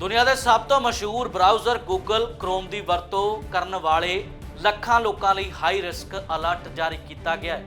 ਦੁਨੀਆ ਦੇ ਸਭ ਤੋਂ ਮਸ਼ਹੂਰ ਬਰਾਊਜ਼ਰ Google Chrome ਦੀ ਵਰਤੋਂ ਕਰਨ ਵਾਲੇ ਲੱਖਾਂ ਲੋਕਾਂ ਲਈ ਹਾਈ ਰਿਸਕ ਅਲਰਟ ਜਾਰੀ ਕੀਤਾ ਗਿਆ ਹੈ।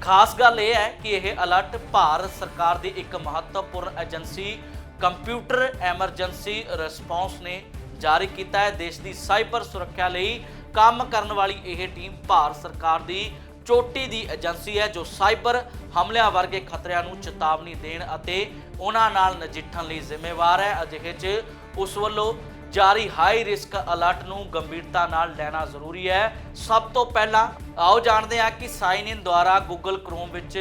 ਖਾਸ ਗੱਲ ਇਹ ਹੈ ਕਿ ਇਹ ਅਲਰਟ ਭਾਰਤ ਸਰਕਾਰ ਦੀ ਇੱਕ ਮਹੱਤਵਪੂਰਨ ਏਜੰਸੀ ਕੰਪਿਊਟਰ ਐਮਰਜੈਂਸੀ ਰਿਸਪੌਂਸ ਨੇ ਜਾਰੀ ਕੀਤਾ ਹੈ। ਦੇਸ਼ ਦੀ ਸਾਈਬਰ ਸੁਰੱਖਿਆ ਲਈ ਕੰਮ ਕਰਨ ਵਾਲੀ ਇਹ ਟੀਮ ਭਾਰਤ ਸਰਕਾਰ ਦੀ ਚੋਟੀ ਦੀ ਏਜੰਸੀ ਹੈ ਜੋ ਸਾਈਬਰ ਹਮਲਿਆਂ ਵਰਗੇ ਖਤਰਿਆਂ ਨੂੰ ਚੇਤਾਵਨੀ ਦੇਣ ਅਤੇ ਉਹਨਾਂ ਨਾਲ ਨਜਿੱਠਣ ਲਈ ਜ਼ਿੰਮੇਵਾਰ ਹੈ। ਅਜਿਹੇ 'ਚ ਉਸ ਵੱਲੋਂ ਜਾਰੀ ਹਾਈ ਰਿਸਕ ਅਲਰਟ ਨੂੰ ਗੰਭੀਰਤਾ ਨਾਲ ਲੈਣਾ ਜ਼ਰੂਰੀ ਹੈ। ਸਭ ਤੋਂ ਪਹਿਲਾਂ ਆਓ ਜਾਣਦੇ ਹਾਂ ਕਿ ਸਾਈਨ ਇਨ ਦੁਆਰਾ Google Chrome ਵਿੱਚ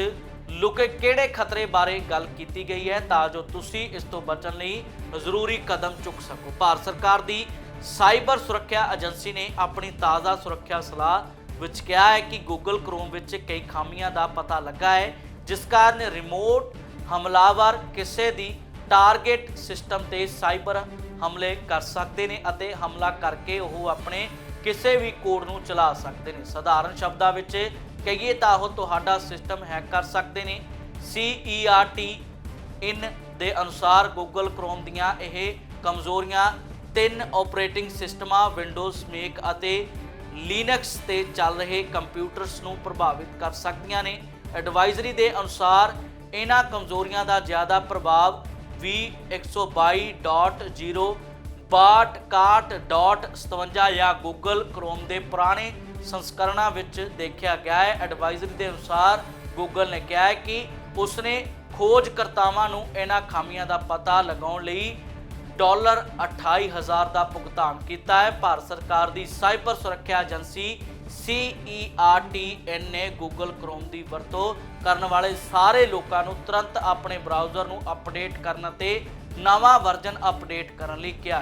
ਲੁਕੇ ਕਿਹੜੇ ਖਤਰੇ ਬਾਰੇ ਗੱਲ ਕੀਤੀ ਗਈ ਹੈ ਤਾਂ ਜੋ ਤੁਸੀਂ ਇਸ ਤੋਂ ਬਚਣ ਲਈ ਜ਼ਰੂਰੀ ਕਦਮ ਚੁੱਕ ਸਕੋ। ਭਾਰਤ ਸਰਕਾਰ ਦੀ ਸਾਈਬਰ ਸੁਰੱਖਿਆ ਏਜੰਸੀ ਨੇ ਆਪਣੀ ਤਾਜ਼ਾ ਸੁਰੱਖਿਆ ਸਲਾਹ ਵਿੱਚ ਕਿਹਾ ਹੈ ਕਿ Google Chrome ਵਿੱਚ ਕਈ ਖਾਮੀਆਂ ਦਾ ਪਤਾ ਲੱਗਾ ਹੈ, ਜਿਸ ਕਾਰਨ ਰਿਮੋਟ ਹਮਲਾਵਰ ਕਿਸੇ ਦੀ ਟਾਰਗੇਟ ਸਿਸਟਮ ਤੇ ਸਾਈਬਰ ਹਮਲੇ ਕਰ ਸਕਦੇ ਨੇ ਅਤੇ ਹਮਲਾ ਕਰਕੇ ਉਹ ਆਪਣੇ ਕਿਸੇ ਵੀ ਕੋਡ ਨੂੰ ਚਲਾ ਸਕਦੇ ਨੇ। ਸਧਾਰਨ ਸ਼ਬਦਾਂ ਵਿੱਚ ਕਹੀਏ ਤਾਂ ਉਹ ਤੁਹਾਡਾ ਸਿਸਟਮ ਹੈਕ ਕਰ ਸਕਦੇ ਨੇ। CERT ਇਨ ਦੇ ਅਨੁਸਾਰ Google Chrome ਦੀਆਂ ਇਹ ਕਮਜ਼ੋਰੀਆਂ ਤਿੰਨ ਆਪਰੇਟਿੰਗ ਸਿਸਟਮਾਂ ਵਿੰਡੋਜ਼ ਮੇਕ ਅਤੇ ਲੀਨਕਸ ਤੇ ਚੱਲ ਰਹੇ ਕੰਪਿਊਟਰਸ ਨੂੰ ਪ੍ਰਭਾਵਿਤ ਕਰ ਸਕਦੀਆਂ ਨੇ। ਐਡਵਾਈਜ਼ਰੀ ਦੇ ਅਨੁਸਾਰ, ਇਹਨਾਂ ਕਮਜ਼ੋਰੀਆਂ ਦਾ ਜ਼ਿਆਦਾ ਪ੍ਰਭਾਵ ਵੀ 122.0 62.57 ਜਾਂ Google Chrome ਦੇ ਪੁਰਾਣੇ ਸੰਸਕਰਣਾਂ ਵਿੱਚ ਦੇਖਿਆ ਗਿਆ ਹੈ। ਐਡਵਾਈਜ਼ਰੀ ਦੇ ਅਨੁਸਾਰ, Google ਨੇ ਕਿਹਾ ਹੈ ਕਿ ਉਸਨੇ ਖੋਜਕਰਤਾਵਾਂ ਨੂੰ ਇਹਨਾਂ ਖਾਮੀਆਂ ਦਾ ਪਤਾ ਲਗਾਉਣ ਲਈ ਡਾਲਰ 28000 ਦਾ ਭੁਗਤਾਨ ਕੀਤਾ ਹੈ। ਭਾਰਤ ਸਰਕਾਰ ਦੀ ਸਾਈਬਰ ਸੁਰੱਖਿਆ ਏਜੰਸੀ CERTN ਨੇ Google Chrome ਦੀ ਵਰਤੋਂ ਕਰਨ ਵਾਲੇ ਸਾਰੇ ਲੋਕਾਂ ਨੂੰ ਤੁਰੰਤ ਆਪਣੇ ਬ੍ਰਾਊਜ਼ਰ ਨੂੰ ਅਪਡੇਟ ਕਰਨ ਅਤੇ ਨਵਾਂ ਵਰਜ਼ਨ ਅਪਡੇਟ ਕਰਨ ਲਈ ਕਿਹਾ